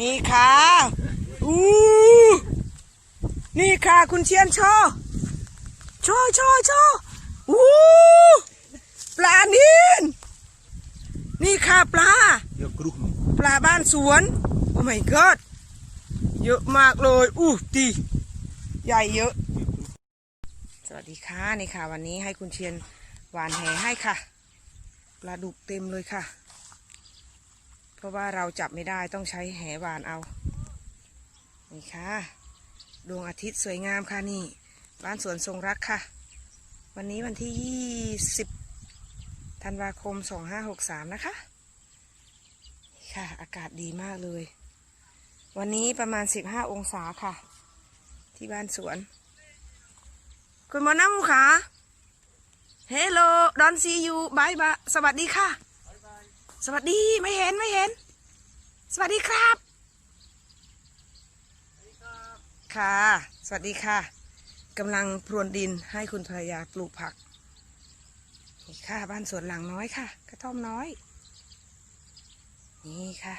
นี่ค่ะอู้นี่ค่ะ คุณเชียนโชอชอชอชอู้ปลานินนี่ค่ะปลา ปลาบ้านสวน โอ้ my god เยอะมากเลย อู้ดีใหญ่เยอะ สวัสดีค่ะ นี่ค่ะ วันนี้ให้คุณเชียนหวานแหให้ค่ะ ปลาดุกเต็มเลยค่ะ ราะว่าเราจับไม่ได้ต้องใช้แหหวานเอา นี่ค่ะ ดวงอาทิตย์สวยงามค่ะนี่ บ้านสวนทรงรักค่ะ วันนี้วันที่ยี่สิบธันวาคมสองห้ากสามนะคะค่ะ อากาศดีมากเลย วันนี้ประมาณ15องศาค่ะ ที่บ้านสวน คุณมอน้ำมูขาเฮลโลดอนซียูบายบายสวัสดีค่ะ สวัสดีไม่เห็นไม่เห็น สวัสดีครับ ค่ะ สวัสดีค่ะกำลังพรวนดินให้คุณภรรยาปลูกผักนี่ค่ะบ้านสวนหลังน้อยค่ะ กระท่อมน้อย นี่ค่ะ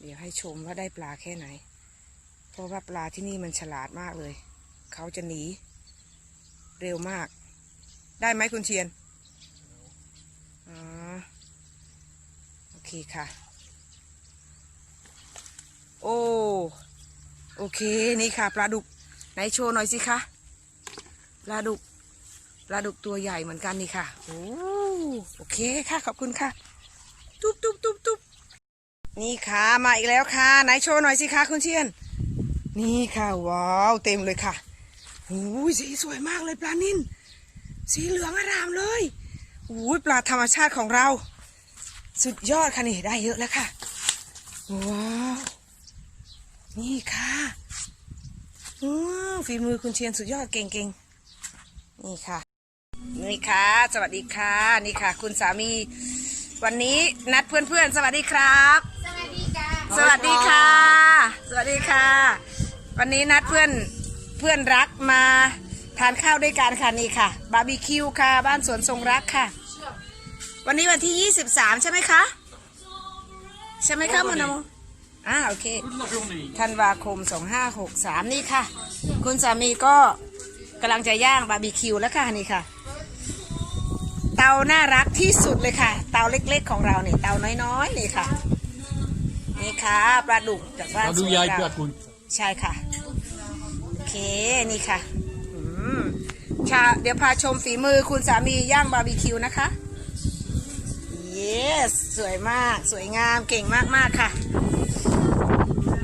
เดี๋ยวให้ชมว่าได้ปลาแค่ไหน เพราะว่าปลาที่นี่มันฉลาดมากเลย เขาจะหนี เร็วมาก ได้ไหมคุณเชียน อ๋อ โอ เคค่ะ โอ้โอเคนี่ค่ะปลาดุกไหนโชว์หน่อยสิคะปลาดุกปลาดุกตัวใหญ่เหมือนกันนี่ค่ะโอ้โอเคค่ะขอบคุณค่ะตุ๊บตุ๊บตุ๊บตุ๊บนี่ค่ะมาอีกแล้วค่ะ ไหนโชว์หน่อยสิคะคุณเชียน นี่ค่ะว้าวเต็มเลยค่ะโอ้ยสีสวยมากเลยปลานินสีเหลืองอารามเลยโอ้ยปลาธรรมชาติของเรา สุดยอดค่ะนี่ได้เยอะแล้วค่ะ ว้าว นี่ค่ะอื้อฝีมือคุณเชียนสุดยอดเก่งๆ นี่ค่ะ นี่ค่ะ สวัสดีค่ะ นี่ค่ะ คุณสามี วันนี้นัดเพื่อนๆ สวัสดีครับ สวัสดีจ้าสวัสดีค่ะ สวัสดีค่ะ วันนี้นัดเพื่อนเพื่อนรักมาทานข้าวด้วยกันค่ะนี่ค่ะ บาร์บีคิวค่ะ บ้านสวนทรงรักค่ะ วันนี้วันที่ 23 ใช่ไหมคะ ใช่ไหมคะมโนอ่าโอเค ธันวาคม 2563 นี่ค่ะ คุณสามีก็กำลังจะย่างบาร์บีคิวแล้วค่ะนี่ค่ะ เตาน่ารักที่สุดเลยค่ะ เตาเล็กๆของเราเนี่ยเตาน้อยๆนี่ค่ะ นี่ค่ะปลาดุกจากบ้าน Dat ส doe วน jij เรา Piet Koen. ใช่ค่ะ โอเคนี่ค่ะอืมชาเดี๋ยวพาชมฝีมือคุณสามีย่างบาร์บีคิวนะคะ yes สวยมาก สวยงาม เก่งมาก ๆ ค่ะ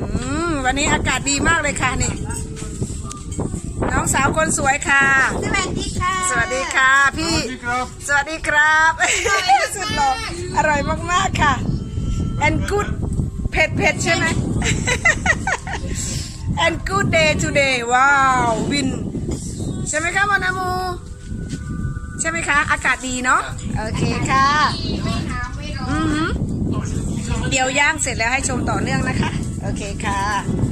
อืมวันนี้อากาศดีมากเลยค่ะนี่ น้องสาวคนสวยค่ะ สวัสดีค่ะ สวัสดีค่ะพี่ krab. สวัสดีครับ สุดหล่ออร่อยมาก ๆ ค่ะ and good เผ็ดเผ็ดใช่ไหม and good day today ว้าววิน ใช่ไหมคะมอนามูใช่ไหมคะ อากาศดีเนาะ โอเคค่ะ ไม่หาไม่รอ อือหือ เดียวย่างเสร็จแล้วให้ชมต่อเนื่องนะคะ โอเคค่ะ